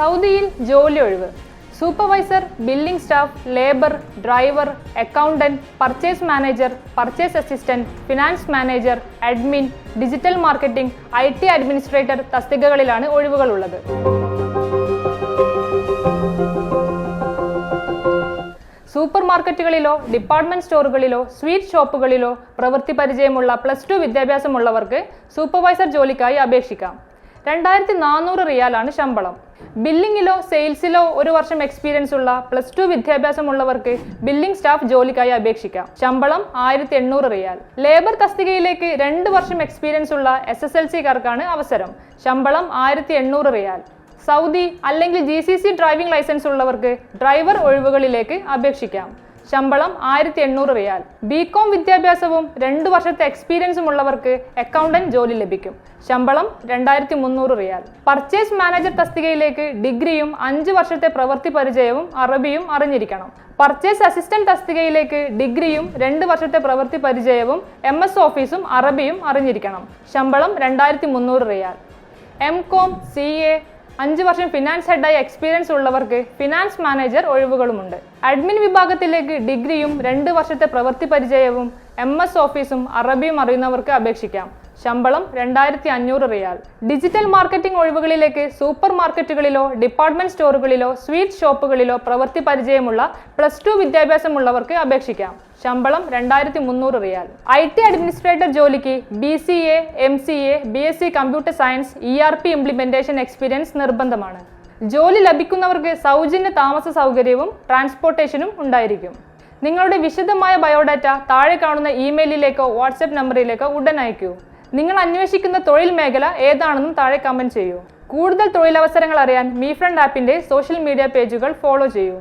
സൗദിയിൽ ജോലി ഒഴിവ് supervisor billing staff labour driver accountant purchase manager purchase assistant finance manager admin digital marketing I T administrator തസ്തികകളിലാണ് ഒഴിവുകളുള്ളത്. Super മാർക്കറ്റുകളിലോ department സ്റ്റോറുകളിലോ sweet ഷോപ്പുകളിലോ പ്രവൃത്തി പരിചയമുള്ള പ്ലസ് ടു വിദ്യാഭ്യാസമുള്ളവർക്ക് സൂപ്പർവൈസർ ജോലിക്കായി അപേക്ഷിക്കാം. രണ്ടായിരത്തി നാനൂറ് റിയാലാണ് ശമ്പളം. ബില്ലിങ്ങിലോ സെയിൽസിലോ ഒരു വർഷം എക്സ്പീരിയൻസ് ഉള്ള പ്ലസ് ടു വിദ്യാഭ്യാസമുള്ളവർക്ക് ബില്ലിംഗ് സ്റ്റാഫ് ജോലിക്കായി അപേക്ഷിക്കാം. ശമ്പളം ആയിരത്തി എണ്ണൂറ് റിയാൽ. ലേബർ തസ്തികയിലേക്ക് രണ്ട് വർഷം എക്സ്പീരിയൻസ് ഉള്ള എസ് എസ് എൽ സിക്കാർക്കാണ് അവസരം. ശമ്പളം ആയിരത്തി എണ്ണൂറ് റിയാൽ. സൗദി അല്ലെങ്കിൽ G C C driving licence ഉള്ളവർക്ക് ഡ്രൈവർ ഒഴിവുകളിലേക്ക് അപേക്ഷിക്കാം. ശമ്പളം ആയിരത്തി എണ്ണൂറ് റിയാൽ. ബികോം വിദ്യാഭ്യാസവും രണ്ട് വർഷത്തെ എക്സ്പീരിയൻസും ഉള്ളവർക്ക് അക്കൗണ്ടന്റ് ജോലി ലഭിക്കും. ശമ്പളം രണ്ടായിരത്തി മുന്നൂറ് റിയാൽ. പർച്ചേസ് മാനേജർ തസ്തികയിലേക്ക് ഡിഗ്രിയും അഞ്ച് വർഷത്തെ പ്രവൃത്തി പരിചയവും അറബിയും അറിഞ്ഞിരിക്കണം. പർച്ചേസ് അസിസ്റ്റന്റ് തസ്തികയിലേക്ക് ഡിഗ്രിയും രണ്ട് വർഷത്തെ പ്രവൃത്തി പരിചയവും എം എസ് ഓഫീസും അറബിയും അറിഞ്ഞിരിക്കണം. ശമ്പളം രണ്ടായിരത്തി മുന്നൂറ് റിയാൽ. എം കോം സി എ അഞ്ച് വർഷം ഫിനാൻസ് ഹെഡായി എക്സ്പീരിയൻസ് ഉള്ളവർക്ക് ഫിനാൻസ് മാനേജർ ഒഴിവുകളുമുണ്ട്. അഡ്മിൻ വിഭാഗത്തിലേക്ക് ഡിഗ്രിയും രണ്ട് വർഷത്തെ പ്രവൃത്തി പരിചയവും എം എസ് ഓഫീസും അറബിയും അറിയുന്നവർക്ക് അപേക്ഷിക്കാം. ശമ്പളം രണ്ടായിരത്തി അഞ്ഞൂറ് റിയാൽ. ഡിജിറ്റൽ മാർക്കറ്റിംഗ് ഒഴിവുകളിലേക്ക് സൂപ്പർ മാർക്കറ്റുകളിലോ ഡിപ്പാർട്ട്മെന്റ് സ്റ്റോറുകളിലോ സ്വീറ്റ് ഷോപ്പുകളിലോ പ്രവൃത്തി പരിചയമുള്ള പ്ലസ് ടു വിദ്യാഭ്യാസമുള്ളവർക്ക് അപേക്ഷിക്കാം. ശമ്പളം രണ്ടായിരത്തി മുന്നൂറ് റിയാൽ. ഐ ടി അഡ്മിനിസ്ട്രേറ്റർ ജോലിക്ക് B C A M C A B S C computer science E R P implementation experience നിർബന്ധമാണ്. ജോലി ലഭിക്കുന്നവർക്ക് സൗജന്യ താമസ സൗകര്യവും ട്രാൻസ്പോർട്ടേഷനും ഉണ്ടായിരിക്കും. നിങ്ങളുടെ വിശദമായ ബയോഡാറ്റ താഴെ കാണുന്ന ഇമെയിലിലേക്കോ വാട്സപ്പ് നമ്പറിലേക്കോ ഉടൻ അയക്കൂ. നിങ്ങൾ അന്വേഷിക്കുന്ന തൊഴിൽ മേഖല ഏതാണെന്നും താഴെ കമന്റ് ചെയ്യൂ. കൂടുതൽ തൊഴിലവസരങ്ങൾ അറിയാൻ മീ ഫ്രണ്ട് ആപ്പിന്റെ സോഷ്യൽ മീഡിയ പേജുകൾ ഫോളോ ചെയ്യൂ.